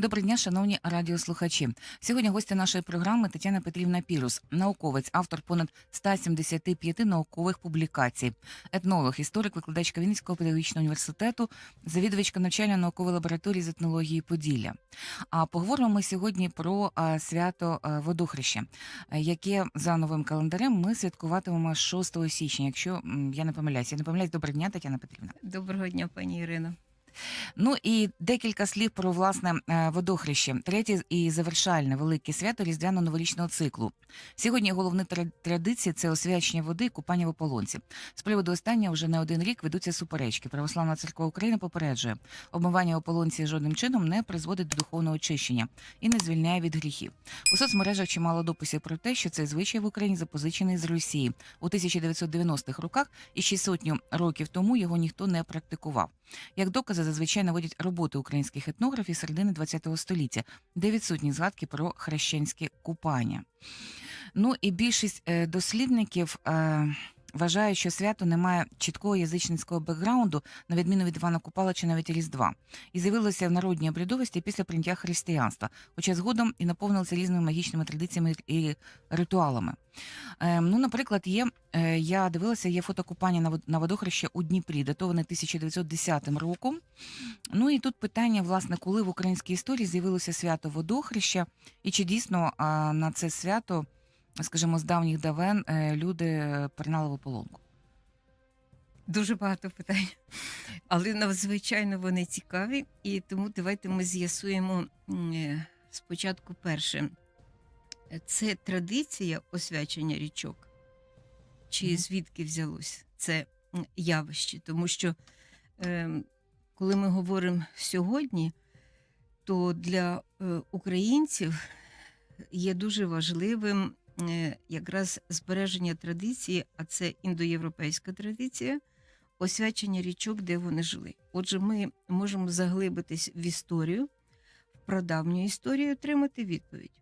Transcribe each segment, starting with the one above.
Доброго дня, шановні радіослухачі. Сьогодні гостя нашої програми Тетяна Петрівна Пірус, науковець, автор понад 175 наукових публікацій, етнолог, історик, викладачка Вінницького педагогічного університету, завідувачка навчально-наукової лабораторії з етнології Поділля. А поговоримо ми сьогодні про свято водохреща, яке за новим календарем ми святкуватимемо 6 січня. Якщо я не помиляюсь, я не помиляюсь. Доброго дня, Тетяна Петрівна. Доброго дня, пані Ірино. Ну і декілька слів про власне е, водохреще, третє і завершальне велике свято різдвяно-новорічного циклу. Сьогодні головні традиції це освячення води купання в ополонці. З приводу останнього вже не один рік ведуться суперечки. Православна церква України попереджує, обмивання ополонці жодним чином не призводить до духовного очищення і не звільняє від гріхів. У соцмережах чимало дописів про те, що цей звичай в Україні запозичений з Росії у 1990-х роках, і ще сотню років тому його ніхто не практикував. Як докази зазвичай наводять роботи українських етнографів середини ХХ століття, де відсутні згадки про хрещенське купання. Ну і більшість е, дослідників вважають, що свято не має чіткого язичницького бекграунду, на відміну від Івана Купала чи навіть Різдва, і з'явилося в народній обрядовості після прийняття християнства, хоча згодом і наповнилося різними магічними традиціями і ритуалами. Е, ну, наприклад, є е, я дивилася, є фото купання на вод- на водохреще у Дніпрі, датоване 1910 роком. Ну і тут питання, власне, коли в українській історії з'явилося свято водохреща, і чи дійсно на це свято, скажімо, з давніх давен е, люди е, пернали в ополонку? Дуже багато питань, але надзвичайно вони цікаві. І тому давайте ми з'ясуємо е, спочатку перше. Це традиція освячення річок, чи звідки взялось це явище? Тому що е, коли ми говоримо сьогодні, то для українців є дуже важливим якраз збереження традиції, а це індоєвропейська традиція, освячення річок, де вони жили. Отже, ми можемо заглибитись в історію, в прадавню історію, отримати відповідь.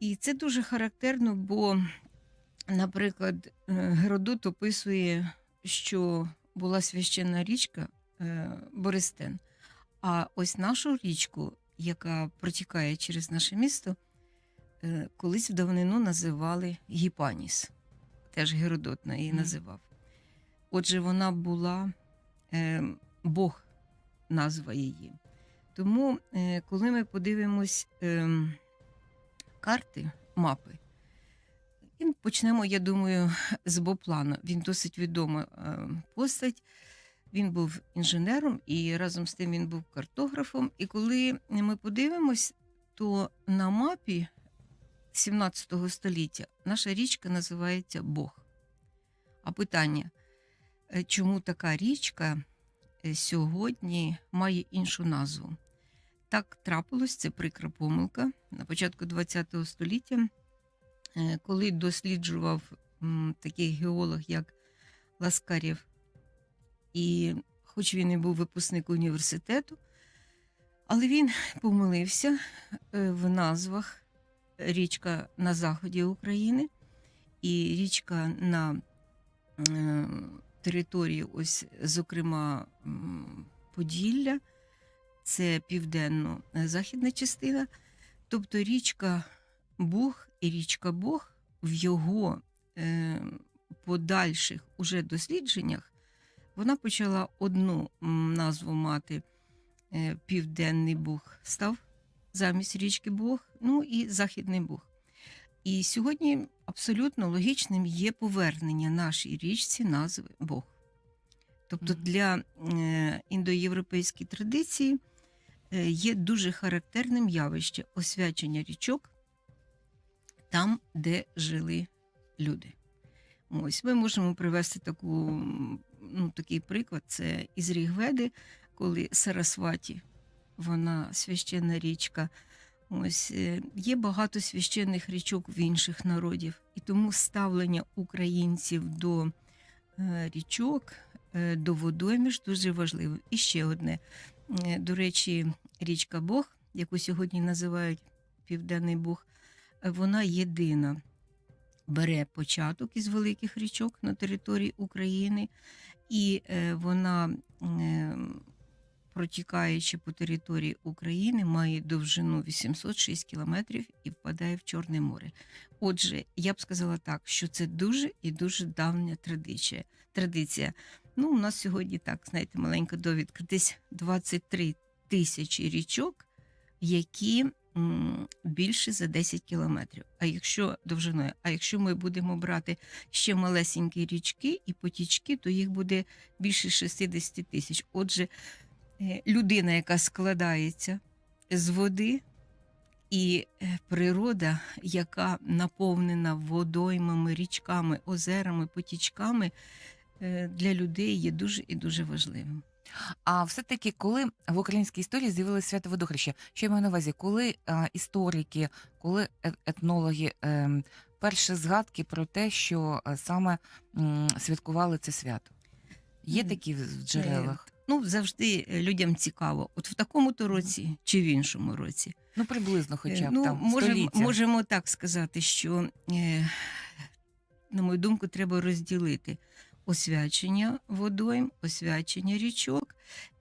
І це дуже характерно, бо, наприклад, е, Геродот описує, що була священна річка е, Бористен. А ось нашу річку, яка протікає через наше місто, е, колись в давнину називали Гіпаніс. Теж Геродот її називав. Отже, вона була е, Бог, назва її. Тому, е, коли ми подивимось е, карти, мапи, і почнемо, я думаю, з Боплана. Він досить відома е, постать. Він був інженером і разом з тим він був картографом. І коли ми подивимось, то на мапі 17 століття наша річка називається Бог. А питання, е, чому така річка е, сьогодні має іншу назву? Так трапилось, це прикра помилка. На початку ХХ століття, е, коли досліджував такий геолог, як Ласкарєв, і хоч він і був випускник університету, але він помилився в назвах річка на заході України і річка на території, ось, зокрема, Поділля, це південно-західна частина. Тобто річка Бог і річка Бог в його е, подальших уже дослідженнях вона почала одну назву мати е, Південний Буг став замість річки Бог, ну і Західний Буг. І сьогодні абсолютно логічним є повернення нашій річці назви Бог. Тобто для е, індоєвропейської традиції е, є дуже характерним явище освячення річок там, де жили люди. Ось ми можемо привести таку, ну, такий приклад: це із Рігведи, коли Сарасваті, вона священна річка. Ось е, є багато священних річок в інших народів, і тому ставлення українців до е, річок, е, до водойміж дуже важливе. І ще одне. До речі, річка Бог, яку сьогодні називають Південний Бог, вона єдина бере початок із великих річок на території України, і вона протікаючи по території України, має довжину 806 кілометрів і впадає в Чорне море. Отже, я б сказала так, що це дуже і дуже давня традиція. традиція. Ну, у нас сьогодні так, знаєте, маленька довідка, десь 23 тисячі річок, які більше за 10 кілометрів. А якщо довжиною, а якщо ми будемо брати ще малесенькі річки і потічки, то їх буде більше 60 тисяч. Отже, людина, яка складається з води, і е, природа, яка наповнена водоймами, річками, озерами, потічками, е, для людей є дуже і дуже важливим. А все-таки, коли в українській історії з'явилося свято водохреща, що я маю на увазі, коли е, історики, коли е- етнологи е, перші згадки про те, що е, саме м, святкували це свято? Є такі в джерелах? Ну, завжди е, людям цікаво, от в такому-то році чи в іншому році. Ну, приблизно, хоча Е, б ну, там можемо, століття. можемо так сказати, що, е, на мою думку, треба розділити освячення водойм, освячення річок.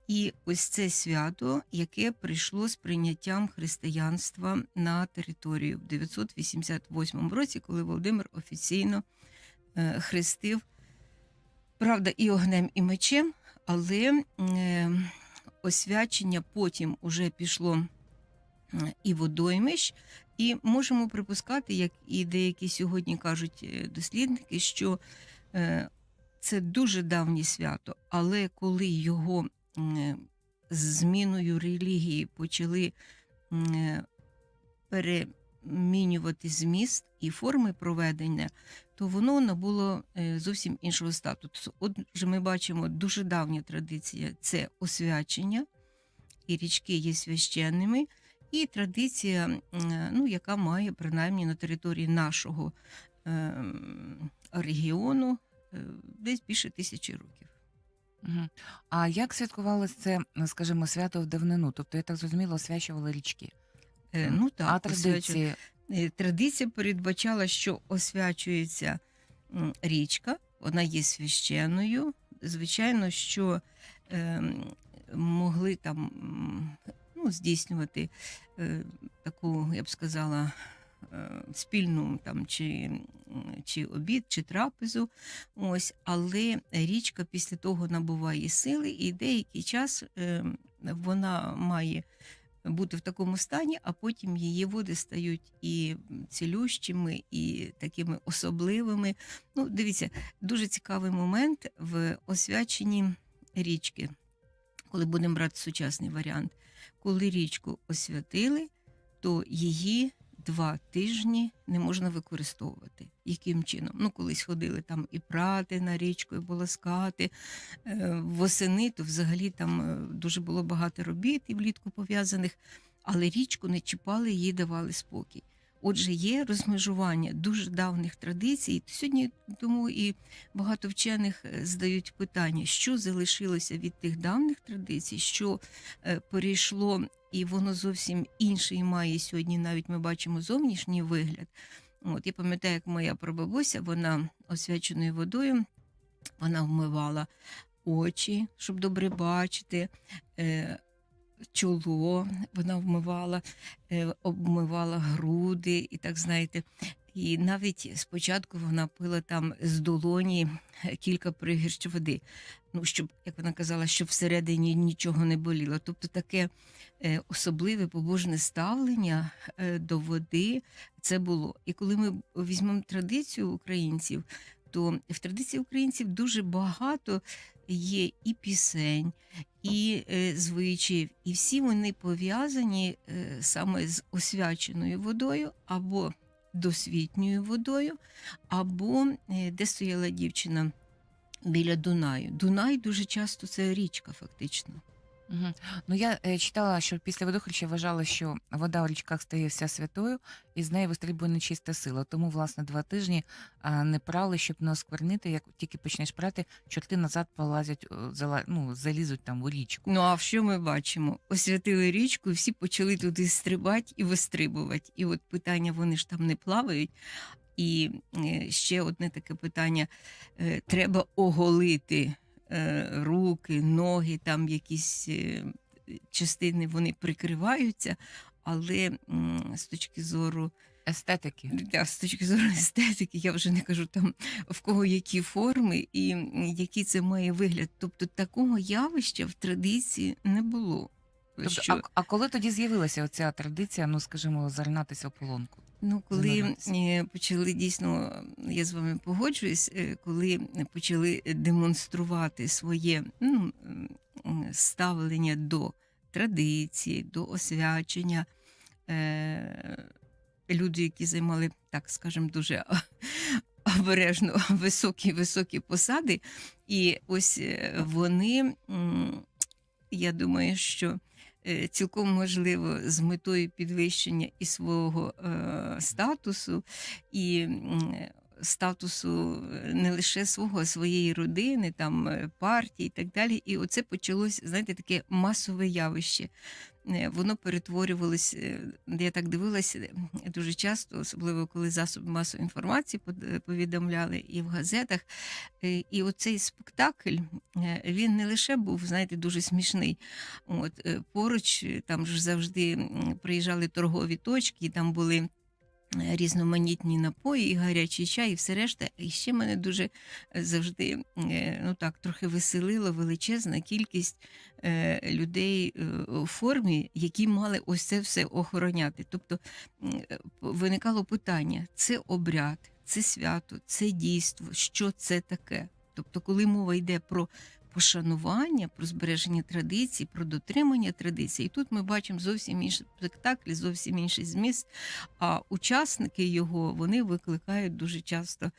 І ось це свято, яке прийшло з прийняттям християнства на територію в 988 році, коли Володимир офіційно хрестив, правда, і огнем, і мечем, але е, освячення потім уже пішло і водоймищ, і можемо припускати, як і деякі сьогодні кажуть е, дослідники, що е, це дуже давнє свято, але коли його з зміною релігії почали м, перемінювати зміст і форми проведення, то воно набуло е, зовсім іншого статусу. Отже, ми бачимо дуже давня традиція це освячення, і річки є священними, і традиція, ну, яка має принаймні на території нашого ем, регіону е, десь більше тисячі років. А як святкувалося це, скажімо, свято в давнину? Тобто, я так зрозуміла, освячували річки. Е. Ну так, а традиції Е, Традиція передбачала, що освячується річка, вона є священною. Звичайно, що ем, могли там ну, здійснювати е, таку, я б сказала, е, спільну там чи, чи обід, чи трапезу. Ось, але річка після того набуває сили, і деякий час ем, вона має бути в такому стані, а потім її води стають і цілющими, і такими особливими. Ну, дивіться, дуже цікавий момент в освяченні річки, коли будемо брати сучасний варіант. Коли річку освятили, то її два тижні не можна використовувати. Яким чином? Ну, колись ходили там і прати на річку, і полоскати. Е, Восени то взагалі там е, дуже було багато робіт і влітку пов'язаних, але річку не чіпали, їй давали спокій. Отже, є розмежування дуже давніх традицій. Сьогодні тому і багато вчених е, задають питання, що залишилося від тих давніх традицій, що е, перейшло, і воно зовсім інший має сьогодні. Навіть ми бачимо зовнішній вигляд. От я пам'ятаю, як моя прабабуся, вона освяченою водою, вона вмивала очі, щоб добре бачити. Е, Чоло вона вмивала, е, обмивала груди, і так знаєте. І навіть спочатку вона пила там з долоні кілька пригірщ води. Ну, щоб, як вона казала, щоб всередині нічого не боліло. Тобто таке е, особливе побожне ставлення е, до води це було. І коли ми візьмемо традицію українців, то в традиції українців дуже багато є і пісень, і е, звичаїв, і всі вони пов'язані е, саме з освяченою водою або досвітньою водою, або е, де стояла дівчина біля Дунаю. Дунай дуже часто це річка, фактично. Мгм. Ну, я е, читала, що після водохреща вважали, що вода в річках стає вся святою, і з неї вистрибує нечиста сила. Тому, власне, два тижні а, не прали, щоб не осквернити. Як тільки почнеш прати, чорти назад полазять, о, зала, ну, залізуть там у річку. Ну а що ми бачимо? Освятили річку, і всі почали туди стрибати і вистрибувати. І от питання: вони ж там не плавають. І е, ще одне таке питання: е, треба оголити руки, ноги, там якісь е, частини вони прикриваються, але з точки зору Естетики. Да, з точки зору естетики, я вже не кажу там в кого які форми і який це має вигляд. Тобто такого явища в традиції не було. Тобто, що, а, а коли тоді з'явилася оця традиція, ну скажімо, заринатися в полонку? ну, коли е, почали дійсно, я з вами погоджуюсь, е, коли почали демонструвати своє ну, ставлення до традиції, до освячення. Е, люди, які займали, так скажемо, дуже обережно високі високі посади. І ось е, вони, я думаю, що цілком можливо з метою підвищення і свого е, статусу, і статусу е, не лише свого, а своєї родини, там е, партії і так далі. І оце почалось, знаєте, таке масове явище. Е, Воно перетворювалось, е, я так дивилася дуже часто, особливо коли засоби масової інформації повідомляли і в газетах. І оцей спектакль він не лише був, знаєте, дуже смішний. От поруч там ж завжди приїжджали торгові точки, і там були. Е, Різноманітні напої, і гарячий чай, і все решта. І ще мене дуже е, завжди е, ну так трохи веселила величезна кількість людей у формі, які мали ось це все охороняти. Тобто виникало питання: це обряд, це свято, це дійство, що це таке? Тобто, коли мова йде про пошанування, про збереження традицій, про дотримання традицій, і тут ми бачимо зовсім інший спектакль, зовсім інший зміст. А учасники його вони викликають дуже часто.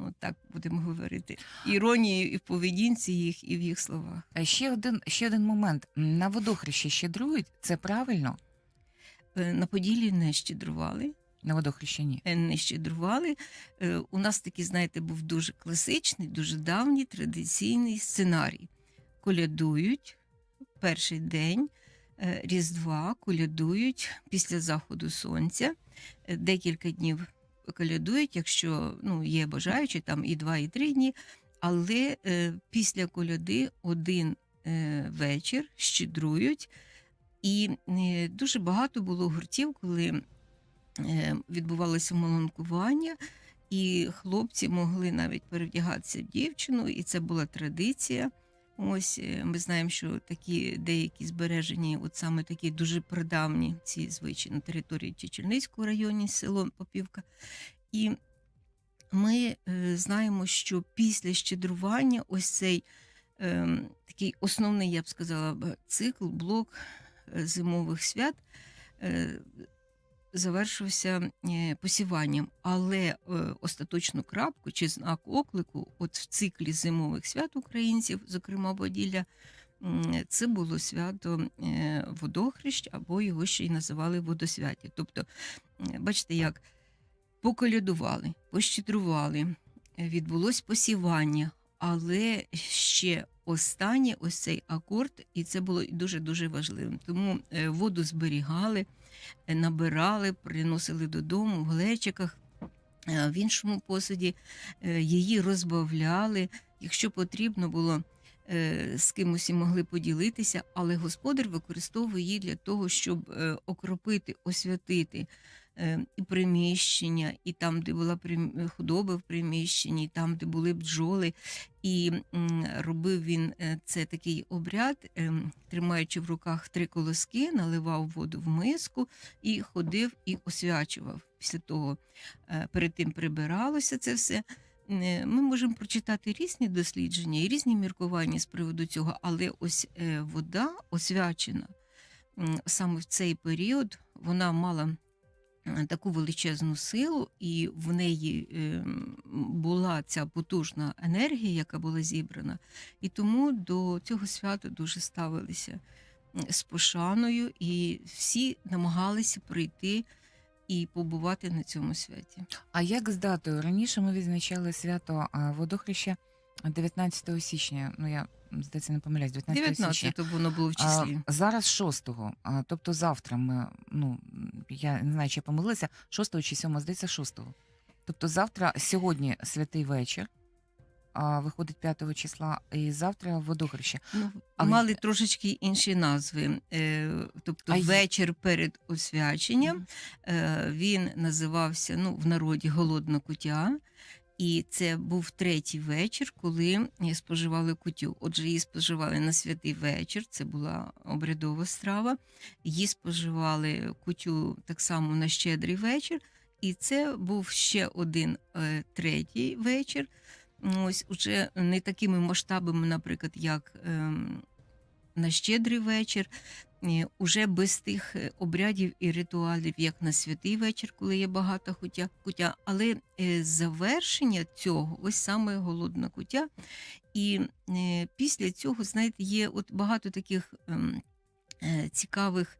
Ну, так будемо говорити, іронію і в поведінці їх, і в їх словах. Ще один, ще один момент. На водохрещі щедрують, це правильно? Е, На Поділлі не щедрували. На водохрещі ні. е, не щедрували. Е, У нас такий, знаєте, був дуже класичний, дуже давній традиційний сценарій. Колядують перший день е, Різдва, колядують після заходу сонця. Декілька днів колядують, якщо ну, є бажаючі, там і два, і три дні. Але після коляди один вечір щедрують. І дуже багато було гуртів, коли відбувалося маланкування, і хлопці могли навіть перевдягатися в дівчину, і це була традиція. Ось е, ми знаємо, що такі деякі збережені, от саме такі дуже прадавні ці звичаї на території Чечільницького районі, село Попівка. І ми е, знаємо, що після щедрування ось цей е, такий основний, я б сказала, цикл, блок е, зимових свят е, завершився е, посіванням, але е, остаточну крапку чи знак оклику, от в циклі зимових свят українців, зокрема Боділля, це було свято е, водохрещ, або його ще й називали водосвяття. Тобто, бачите, як поколядували, пощедрували, відбулось посівання, але ще останнє ось цей акорд, і це було дуже дуже важливим. Тому воду зберігали, набирали, приносили додому в глечиках. е, В іншому посуді е, її розбавляли. Якщо потрібно було, е, з кимось могли поділитися, але господар використовує її для того, щоб е, окропити, освятити е, і приміщення, і там, де була прим- худоба в приміщенні, і там, де були бджоли. І робив він е, це такий обряд, тримаючи в руках три колоски, наливав воду в миску і ходив і освячував. Після того е, перед тим прибиралося це все. Е, Ми можемо прочитати різні дослідження і різні міркування з приводу цього, але ось е, вода освячена саме в цей період вона мала е, таку величезну силу, і в неї е, була ця потужна енергія, яка була зібрана, і тому до цього свята дуже ставилися з пошаною, і всі намагалися прийти і побувати на цьому святі. А як з датою? Раніше ми відзначали свято водохреща 19 січня. Ну я здається не помиляюсь, 19, січня. 19 воно було в А, числі. зараз 6-го, а, тобто завтра ми, ну я не знаю, чи я помилилася, 6 чи 7, здається, 6-го. Тобто завтра, сьогодні святий вечір, а, виходить 5 числа, і завтра водохреще. Ну, А мали трошечки інші назви. Е, тобто А й- вечір перед освяченням е, він називався ну, в народі Голодна кутя. І це був третій вечір, коли споживали кутю. Отже, її споживали на святий вечір, це була обрядова страва. Її споживали кутю так само на щедрий вечір. І це був ще один е, третій вечір. Ось уже не такими масштабами, наприклад, як ем, на щедрий вечір, уже без тих е, обрядів і ритуалів, як на святий вечір, коли є багата кутя, кутя. Але е, завершення цього, ось саме голодна кутя. І е, після цього, знаєте, є от багато таких ем, е, цікавих.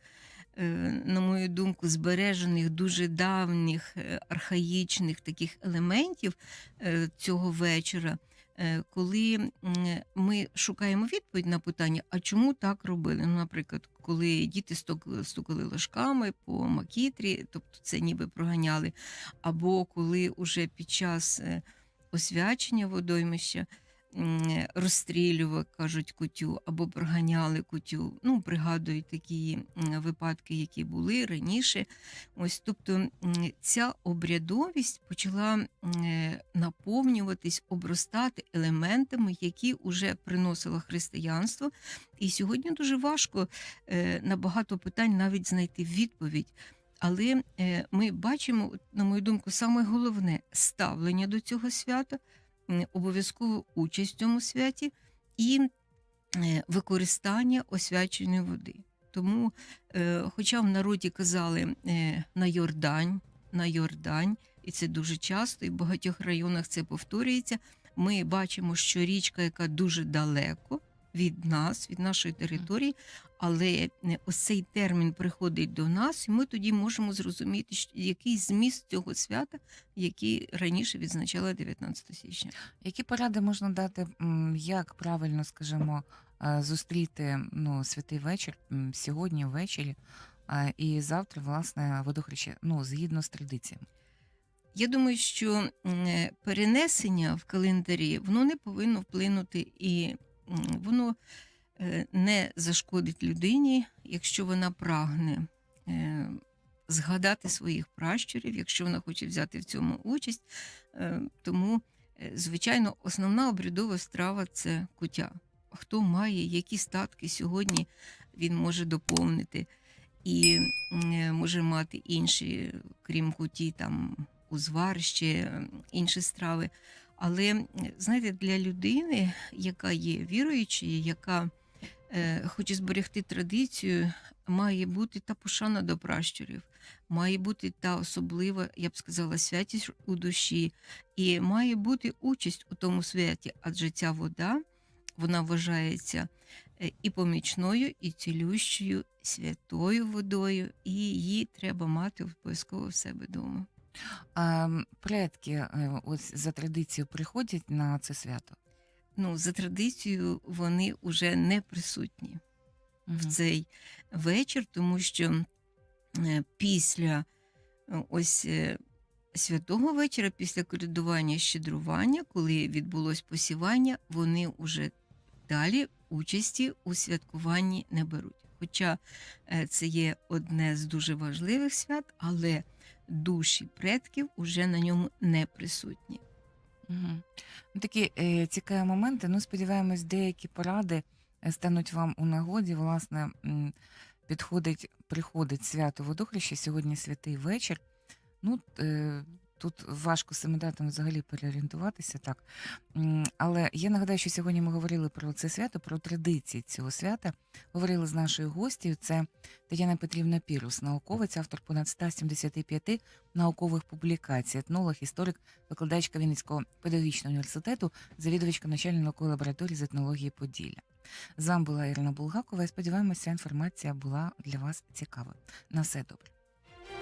е, На мою думку, збережених дуже давніх е, архаїчних таких елементів е, цього вечора, е, коли ми шукаємо відповідь на питання, а чому так робили? Ну, наприклад, коли діти стук- стукали ложками по макітрі, тобто це ніби проганяли, або коли уже під час е, освячення водоймища м, розстрілювали, кажуть, кутю, або проганяли кутю. Ну, пригадують такі випадки, які були раніше. Ось, тобто ця обрядовість почала наповнюватись, обростати елементами, які вже приносило християнство. І сьогодні дуже важко е, на багато питань навіть знайти відповідь. Але е, ми бачимо, на мою думку, саме головне ставлення до цього свята, обов'язкову участь в цьому святі і е, використання освяченої води. Тому, е, хоча в народі казали е, на Йордань, на Йордань, і це дуже часто, і в багатьох районах це повторюється. Ми бачимо, що річка, яка дуже далеко від нас, від нашої території, але ось цей термін приходить до нас, і ми тоді можемо зрозуміти, який зміст цього свята, який раніше відзначала 19 січня. Які поради можна дати, як правильно, скажімо, е, зустріти ну, святий вечір сьогодні ввечері е, і завтра, власне, водохреще, ну, згідно з традиціями? Я думаю, що е, перенесення в календарі воно не повинно вплинути і воно е, не зашкодить людині, якщо вона прагне е, згадати своїх пращурів, якщо вона хоче взяти в цьому участь. Е, Тому, звичайно, основна обрядова страва це кутя. Хто має які статки сьогодні, він може доповнити і може мати інші, крім куті, там узвар, ще інші страви. Але знаєте, для людини, яка є віруючою, яка е, хоче зберегти традицію, має бути та пошана до пращурів, має бути та особлива, я б сказала, святість у душі, і має бути участь у тому святі, адже ця вода вона вважається е, і помічною, і цілющою святою водою, і її треба мати обов'язково в себе вдома. А предки е, ось за традицією приходять на це свято? Ну, за традицією, вони вже не присутні. в цей вечір, тому що е, після е, ось святого вечора, після колядування щедрування, коли відбулось посівання, вони вже далі участі у святкуванні не беруть. Хоча це є одне з дуже важливих свят, але душі предків уже на ньому не присутні. Угу. Такі е, цікаві моменти. Ну, сподіваємось, деякі поради е, стануть вам у нагоді. Власне, підходить, приходить свято водохреща, сьогодні святий вечір. Ну, е, тут важко з цими взагалі переорієнтуватися так. Але я нагадаю, що сьогодні ми говорили про це свято, про традиції цього свята. Говорили з нашою гостю. Це Тетяна Петрівна Пірус, науковець, автор понад 175 наукових публікацій, етнолог, історик, викладачка Вінницького педагогічного університету, завідувачка начальної наукової лабораторії з етнології Поділля. З вами була Ірина Булгакова. і Сподіваємося, інформація була для вас цікавою. На все добре.